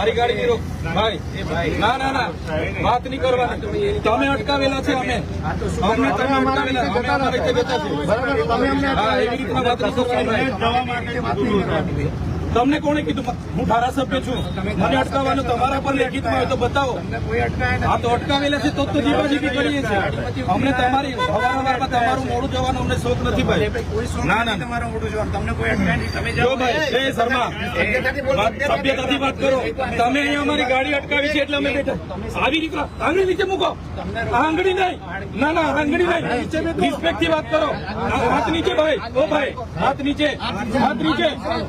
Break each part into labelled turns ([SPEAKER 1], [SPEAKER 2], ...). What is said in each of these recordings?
[SPEAKER 1] મારી ગાડી ની રોક. ભાઈ ના ના ના. વાત નહીં કરવાની. તમે અટકાવેલા છે અમે. અમને તમે અટકાવેલા. અમે અમારી રીતે બેઠા છીએ એવી રીતના વાત ભાઈ. તમને કોણે કીધું? હું ધારાસભ્ય છું. મને અટકાવવાનું તમારા પર લેખિતમાં હોય તો બતાવો. હા તો અટકાવેલા છે તો તો જીવાજીબી કરીએ છીએ. અમને તમારી તમારું મોડું જવાનો અમને શોખ નથી ભાઈ. ના ના ના. જો ભાઈ જય શર્મા. વાત સભ્યતાથી વાત કરો. તમે અહીંયા અમારી ગાડી અટકાવી છે એટલે અમે બેઠા. આવી રીતે આંગળી નીચે મૂકો. આંગળી નહીં. ના ના આંગળી નહીં. રિસ્પેક્ટથી વાત કરો. હાથ નીચે ભાઈ. ઓ ભાઈ હાથ નીચે. હાથ નીચે.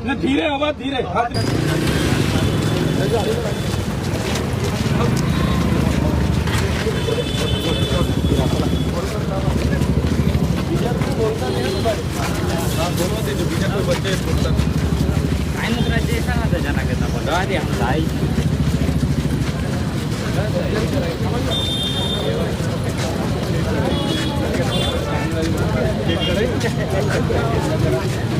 [SPEAKER 1] ને ધીરે અવાજ हाँ धीरे हाँ दोनों से जो बीजापुर बच्चे टाइम
[SPEAKER 2] उतना
[SPEAKER 3] जैसा
[SPEAKER 2] ना था जाना करना पड़ा अरे हम लाई Thank you.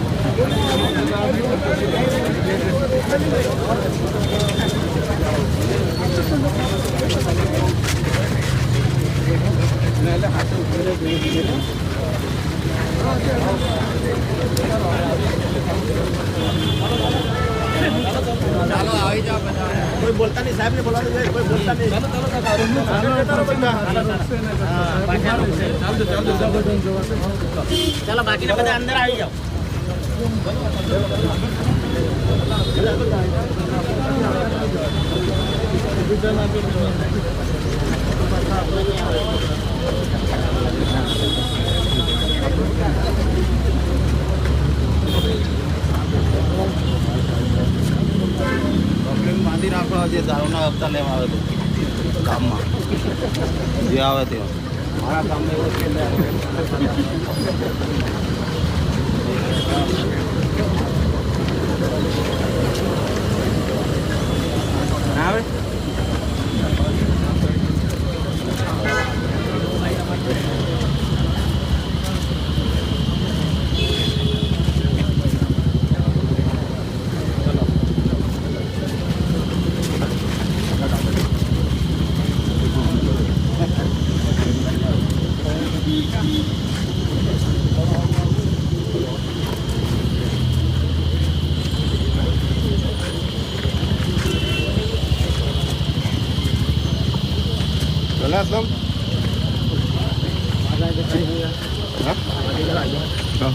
[SPEAKER 4] કોઈ બોલતા નહીં સાહેબ ને બોલાવી દે કોઈ બોલતા નહીં ચાલો બાકીના બધા અંદર આવી જાઓ
[SPEAKER 2] બાંધી રાખો જે દારૂના હપ્તા લેવા આવે ગામમાં. જે આવે તે. મારા ગામમાં એવું છે ને.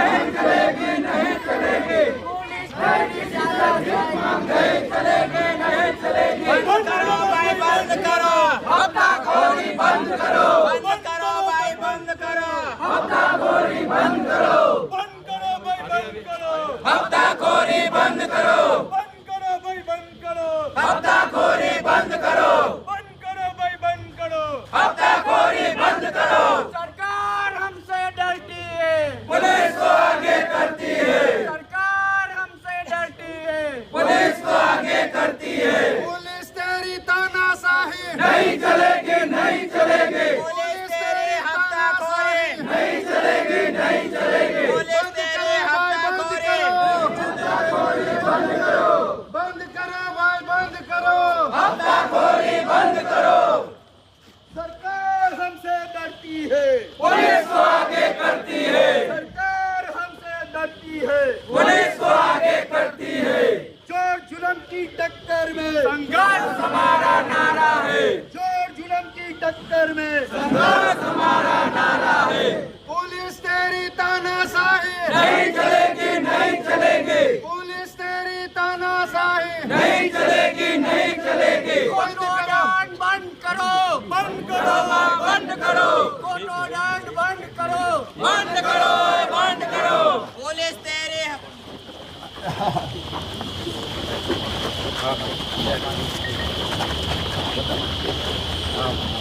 [SPEAKER 5] Amen.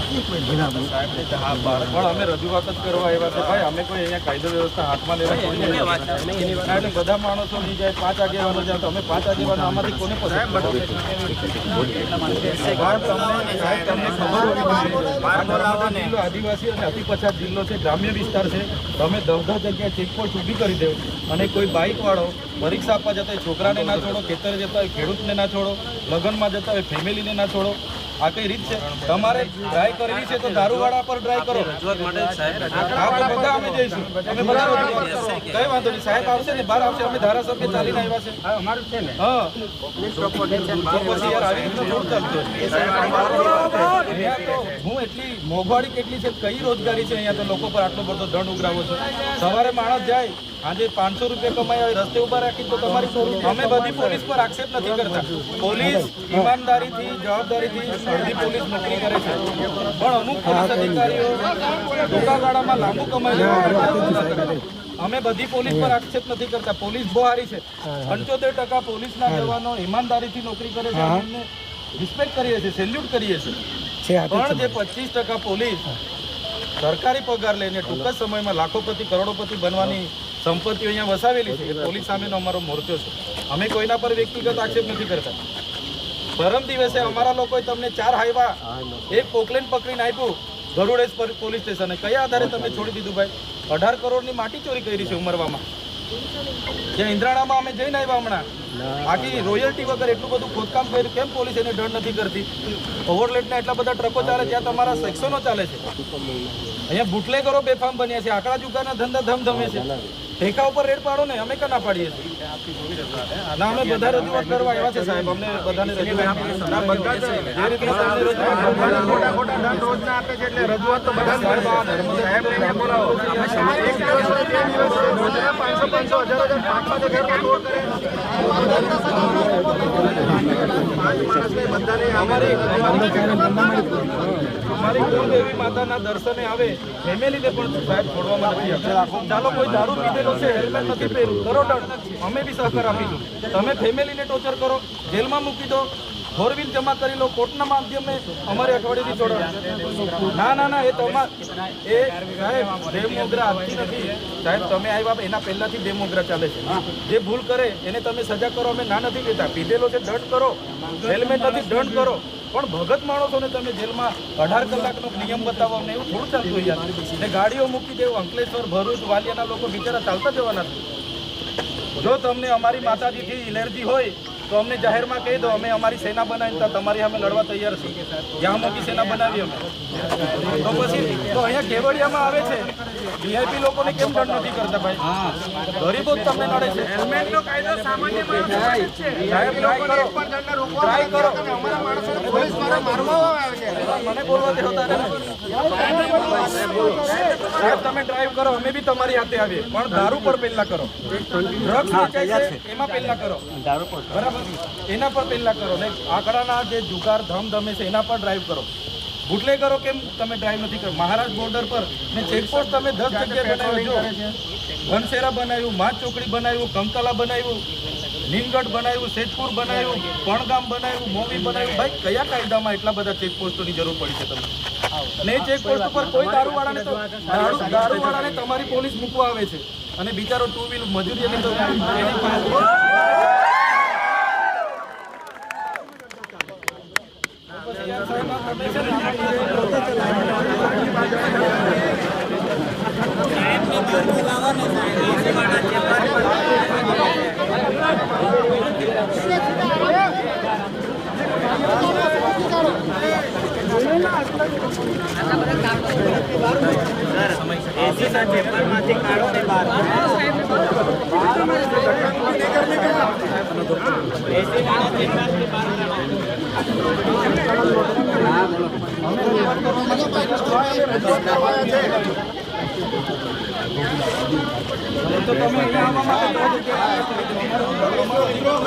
[SPEAKER 1] પણ અમે રજૂઆત જ કરવા આવ્યા છે. ભાઈ અમે કોઈ અહીંયા કાયદો વ્યવસ્થા હાથમાં લેવા કોઈ નથી એટલે બધા માણસો નહીં જાય પાંચ આગેવાનો જાય તો અમે પાંચ આગેવાનો આમાંથી કોને આદિવાસી અને અતિ પછાત જિલ્લો છે ગ્રામ્ય વિસ્તાર છે તમે દસ દસ જગ્યાએ ચેકપોસ્ટ ઊભી કરી દેવ અને કોઈ બાઇક વાળો પરીક્ષા આપવા જતા હોય છોકરાને ના છોડો ખેતરે જતા હોય ખેડૂતને ના છોડો લગ્નમાં જતા હોય ફેમિલીને ના છોડો આ કઈ રીત છે? તમારે ડ્રાય કરવી છે તો દારૂવાળા પર ડ્રાય કરો. આપણે બધા અમે જઈશું. અમે બધા કઈ વાંધો નહીં. સાહેબ આવશે ને બહાર આવશે. અમે ધારાસભ્ય ચાલીને આવ્યા છે. અમારું છે ને. હા એટલી મોંઘવારી કેટલી છે કઈ રોજગારી છે અહીંયા તો લોકો પર આટલો બધો દંડ ઉઘરાવો છો? સવારે માણસ જાય આજે પાંચસો રૂપિયા કમાય આવે રસ્તે ઊભા રાખી તો તમારી અમે બધી પોલીસ પર આક્ષેપ નથી કરતા. પોલીસ ઈમાનદારીથી જવાબદારીથી અડધી પોલીસ નોકરી કરે છે. પણ અમુક પોલીસ અધિકારીઓ ટૂંકા ગાળામાં લાંબુ કમાઈ અમે બધી પોલીસ પર આક્ષેપ નથી કરતા. પોલીસ બહુ સારી છે પંચોતેર ટકા પોલીસના જવાનો ઈમાનદારીથી નોકરી કરે છે. એમને રિસ્પેક્ટ કરીએ છીએ સેલ્યુટ કરીએ છીએ. પણ જે પચીસ ટકા પોલીસ સરકારી પગાર લઈને ટૂંક જ સમયમાં લાખોપતિ કરોડોપતિ બનવાની સંપત્તિઓ અહીંયા વસાવેલી છે એ પોલીસ સામેનો અમારો મોરચો છે. અમે કોઈના પર વ્યક્તિગત આક્ષેપ નથી કરતા. પરમ દિવસે અમારા લોકોએ તમને ચાર હાઈવા એક પોકલેન પકડીને આપ્યું ગરુડેશ પોલીસ સ્ટેશને. કયા આધારે તમે છોડી દીધું ભાઈ? અઢાર કરોડની માટી ચોરી કરી છે ઉમરવામાં. જ્યાં ઇન્દ્રાણામાં અમે જઈને આવ્યા હમણાં. બાકી રોયલ્ટી વગર એટલું બધું ખોદકામ કર્યું કેમ પોલીસ એને દંડ નથી કરતી? ઓવરલેટના એટલા બધા ટ્રકો ચાલે જ્યાં તમારા સેક્શનો ચાલે છે. અહીંયા બુટલેગરો બેફામ બન્યા છે આંકડા ચૂકાના ધંધા ધમધમે છે. ઠેકા ઉપર રેડ પાડો ને અમે કના પાડીએ છીએ. ના અમે બધા રજૂઆત કરવા આવ્યા છે સાહેબ. અમને બધાને અમારી કુળદેવી માતાના દર્શને આવે ફેમિલીને પણ સાહેબ છોડવામાં નથી ચાલો કોઈ દારૂ પીધેલો છે હેલ્મેટ નથી પહેર્યું. કરો દંડ. અમે બી સહકાર આપીશું. તમે ફેમિલીને ટોર્ચર કરો જેલમાં મૂકી દો ફોર જમા કરી લો કોર્ટના માધ્યમે અમારે અઠવાડિયેથી જોડાણ ના ના ના એ તમાર એ સાહેબ ડેમોગ્રા આજથી નથી. સાહેબ તમે આવ્યા એના પહેલાથી ડેમોગ્રા ચાલે છે. જે ભૂલ કરે એને તમે સજા કરો અમે ના નથી કહેતા પીધેલો છે દંડ કરો. હેલ્મેટ નથી દંડ કરો. પણ ભગત માણસોને તમે જેલમાં અઢાર કલાકનો નિયમ બતાવો અમને એવું થોડું ચાલતું યાર. ને ગાડીઓ મૂકી દેવું અંકલેશ્વર ભરૂચ વાલિયાના લોકો બિચારા ચાલતા જવાના છે. જો તમને અમારી માતાજીથી એલર્જી હોય તો અમને જાહેરમાં કહી દો અમે અમારી સેના બનાવીને તો તમારી અમે લડવા તૈયાર છીએ. જ્યાં મોટી સેના બનાવી અમે. તો પછી તો અહીંયા કેવડિયામાં આવે છે? વીઆઈપી લોકોને કેમ દંડ નથી કરતા ભાઈ? ગરીબો જ તમને નડે છે. હેલ્મેટનો કાયદો સામાન્ય માણસ છે. ટ્રાય કરો. સાહેબ તમે ડ્રાઈવ કરો અમે બી તમારી હાથે આવીએ. પણ દારૂ પર પહેલા કરો. ડ્રગ્સ વેચાય છે એમાં પહેલા કરો. બરાબર? એના પર પહેલા કરો. ને આંકડાના જે જુગાર ધમધમે છે એના પર ડ્રાઈવ કરો. બુટલેગરો કેમ તમે ડ્રાઈવ નથી કરો? મહારાજ બોર્ડર પર. ને ચેકપોસ્ટ તમે દસ જગ્યાએ બનાવ્યો જો. ઘનશેરા બનાવ્યું માછ ચોકડી બનાવ્યું કંકલા બનાવ્યું. નીમગઢ બનાવ્યું સેજપુર બનાવ્યું પણગામ બનાવ્યું મોવી બનાવ્યું. ભાઈ કયા કાયદામાં એટલા બધા ચેકપોસ્ટોની જરૂર પડી છે તમને? ને ચેકપોસ્ટ ઉપર કોઈ દારૂવાળાને દારૂ દારૂવાળાને તમારી પોલીસ મૂકવા આવે છે. અને બિચારો ટુ વ્હીલ મજૂરી એની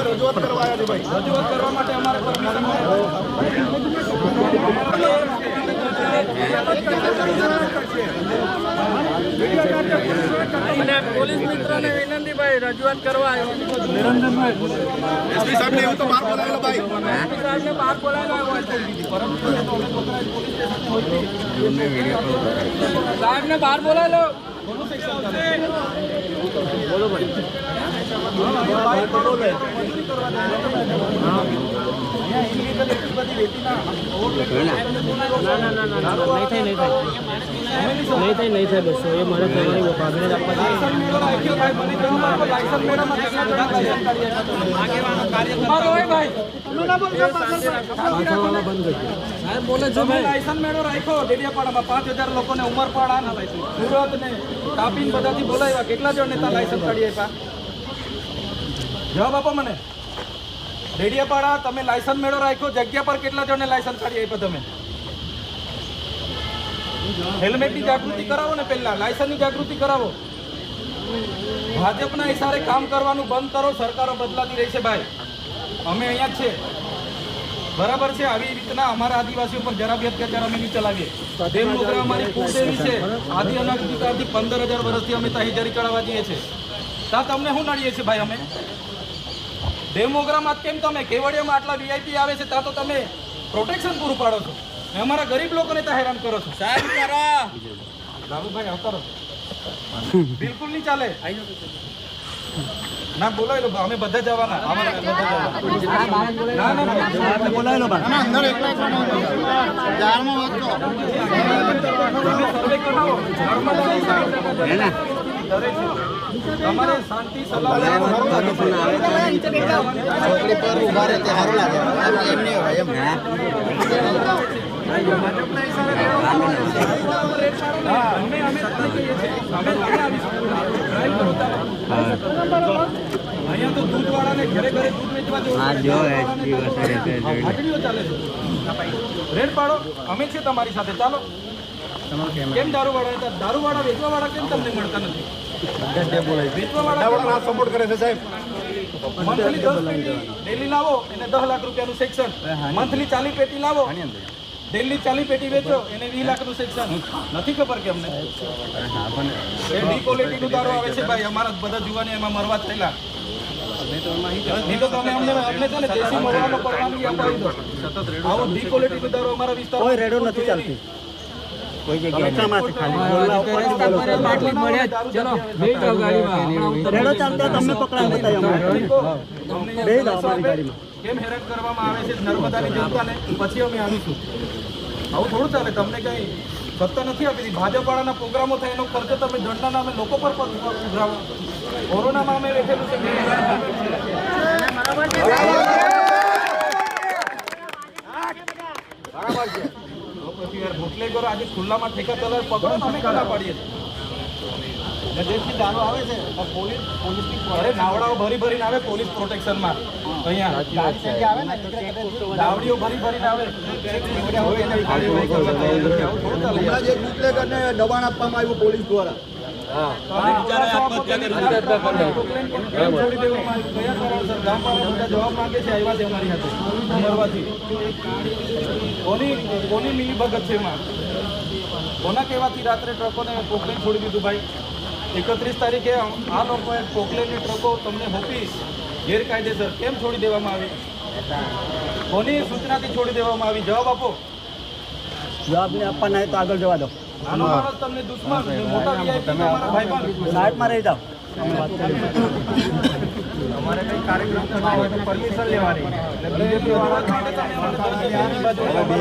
[SPEAKER 1] રજૂઆત કરવા માટે અમારે
[SPEAKER 4] અને પોલીસ મિત્રને વિનંતી ભાઈ રજૂઆત કરવા આવ્યો.
[SPEAKER 5] એસપી સાહેબ ને એવું તો માર બોલાવેલો ભાઈ.
[SPEAKER 4] સાહેબને બહાર બોલાયેલો સાહેબને બહાર બોલાવેલો?
[SPEAKER 6] નહીં થાય નહીં થાય નહીં થાય બસો એ મારે તમારી ભાભીને જ આપવા
[SPEAKER 4] બોલે
[SPEAKER 1] લાયસન્સ મેળો રાખ્યો ડેડિયાપાડામાં પાંચ હજાર લોકોને ઉમરપાડા ને સુરત ને તાપીને બધાથી બોલાવ્યા કેટલા જણ નેતા લાયસન્સ કાઢી આપ્યા જવાબ આપો મને ડેડિયાપાડા, તમે લાયસન્સ મેળો રાખ્યો, જગ્યા પર કેટલા જણને લાયસન્સ કાઢી આપ્યા તમે? હેલ્મેટની જાગૃતિ કરાવો ને પહેલા લાયસન્સની જાગૃતિ કરાવો. ભાજપના ઇશારે કામ કરવાનું બંધ કરો, સરકારો બદલાતી રહી છે ભાઈ. અમે અહીંયા છે. બરાબર છે? આવી રીતના અમારા આદિવાસીઓ પર જરા બી અત્યાચાર અમે નહીં ચલાવીએ. દેવ મોગરા અમારી કુળદેવી છે. આદિ અનાજથી પંદર હજાર વર્ષથી અમે તહીજારી હિજારી ચડાવવા જઈએ છીએ. ત્યાં તમને શું નડીએ છીએ ભાઈ અમે? દેવ મોગરામાં કેમ તમે? કેવડિયામાં આટલા વીઆઈપી આવે છે ત્યાં તો તમે પ્રોટેક્શન પૂરું પાડો છો. ને અમારા ગરીબ લોકોને ત્યાં હેરાન કરો છો. સાહેબ કરો રાહુલભાઈ આવતા બિલકુલ નહીં ચાલે. ના બોલાવી લો અમે બધા જવાના. અમારા બધા જવાના.
[SPEAKER 5] જારમાં
[SPEAKER 1] સર્વે કરાવો. ડરે છે. તમારે શાંતિ
[SPEAKER 5] તે
[SPEAKER 1] ઘરે ઘરે દૂધ વેચવા જવું રેડ પાડો. અમે છીએ તમારી સાથે. ચાલો. કેમ દારૂવાળા દારૂવાળા વેચવાવાળા કેમ તમને મળતા નથી? વેચવાવાળા
[SPEAKER 5] સપોર્ટ કરે છે સાહેબ?
[SPEAKER 1] મંથલી દસ પેટી ડેલી લાવો એને દસ લાખ રૂપિયાનું સેક્શન. મંથલી ચાલી પેટી લાવો. ડેલી ચાલી પેટી વેચો એને વીસ લાખનું સેક્શન. નથી ખબર કે અમને. એ ડી ક્વોલિટીનું દારૂ આવે છે ભાઈ. અમારા બધા જુવાની એમાં મરવા થયેલા. આવું ડી ક્વોલિટીનું દારૂ અમારા વિસ્તારમાં રેડો નથી. ચાલતી. કેમ હેરાન કરવામાં આવે છે નર્મદાની જનતાને? પછી અમે આવીશું. આવું થોડું ચાલે? તમને કઈ સત્તા નથી આપી દીધી? ભાજપવાળાના પ્રોગ્રામો થાય એનો ખર્ચો તમે દંડના નામે લોકો પર ઉઘરાવો કોરોનામાં અમે બેઠેલું છે. બરાબર છે. પછી કરો આજે ખુલ્લામાં ઠેકા ચલાવે પકડો અમે કલા પાડીએ જેથી દારૂ આવે છે પોલીસ પોલીસની અરે નાવડાઓ ભરી ભરીને આવે પોલીસ પ્રોટેક્શનમાં. અહીંયા. દાવડીઓ ભરી ભરીને આવે.
[SPEAKER 5] દબાણ આપવામાં આવ્યું પોલીસ દ્વારા.
[SPEAKER 1] જવાબ માંગે છે આવ્યા છે અમારી હાથે કોની કોની મિલી ભગત છે એમાં કોના કહેવાથી રાત્રે ટ્રકોને પોકલેન છોડી દીધું ભાઈ એકત્રીસ તારીખે આ લોકોએ પોકલેનની ટ્રકો તમને હોપી ગેરકાયદેસર કેમ છોડી દેવામાં આવી કોની સૂચનાથી છોડી દેવામાં આવી જવાબ આપો.
[SPEAKER 6] જવાબ ને આપવાના તો આગળ જવા દો.
[SPEAKER 1] નાનો માણસ તમને દુશ્મન ને મોટા VIP તમારા ભાઈબંધ
[SPEAKER 6] સાઈડમાં રહી જાઓ.
[SPEAKER 1] અમારે કઈ કાર્યક્રમ કરવા હોય તો પરમિશન લેવાની.